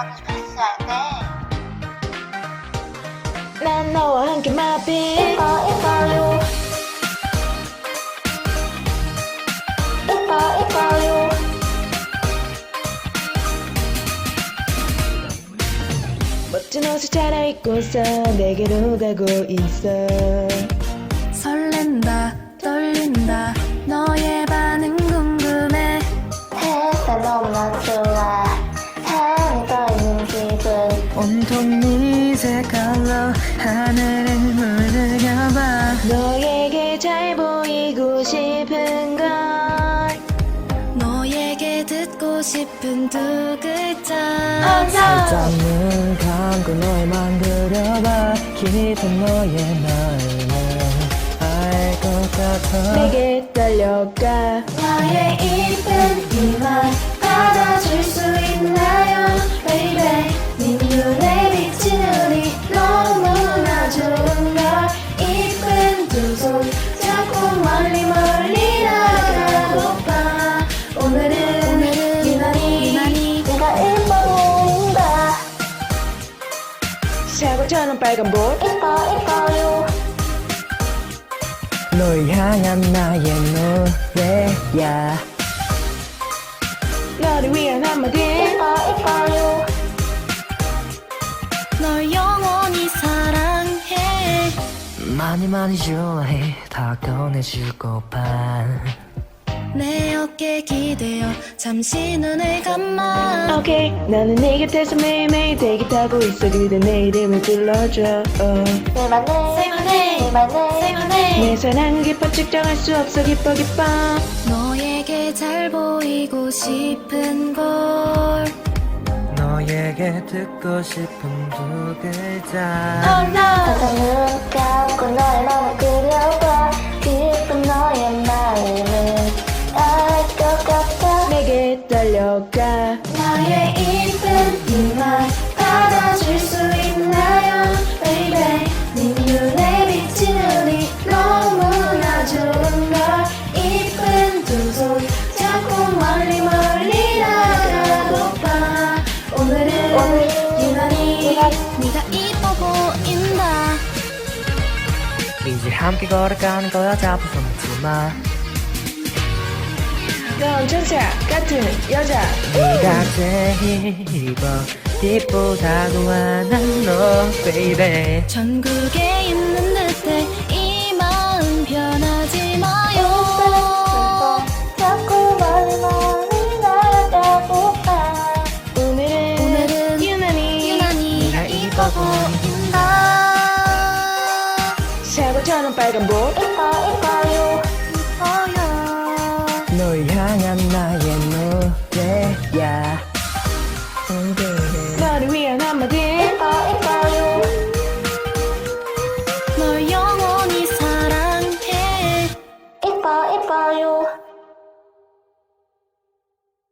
영원히 패스할 때난 너와 함께 마비. 이뻐 이뻐요. 이뻐 이뻐요. 멋진 옷을 차려입고서 내게로 가고 있어. 설렌다 떨린다. 너의 반응 궁금해. 햇살 너무나 좋아 온통 네 색깔로 하늘을 물들여봐. 너에게 잘 보이고 싶은 걸. 너에게 듣고 싶은 두 글자. 살짝 눈 감고 너만 그려봐. 깊은 너의 마음을 알것 같아. 내게 달려가. 나의 이쁜 이만 받아줄 수 있나요 baby 사고처럼 빨간 볼? 이뻐 이뻐요. 널 향한 나의 노래야. 너를 위한 한마디. 이뻐 이뻐요. 널 영원히 사랑해. 많이 많이 좋아해. 다 꺼내줄 것만 내 어깨 기대어 잠시 눈을 감아. 오케이 나는 네 곁에서 매일매일 대기 타고 있어. 그대 내 이름을 불러줘. 어. 내만의 Say my name. 내만의 Say my name 내 사랑 깊어 측정할 수 없어. 기뻐 기뻐 너에게 잘 보이고 싶은 걸. 너에게 듣고 싶은 두 글자. Oh 눈 감고 너의 맘을 그려봐 함께 걸어가는 거야 잡고 손 놓지 마. 넌 천사 같은 여자. 네가 제일 이뻐. 빛보다고 하는 너 baby. 전국에 있는 사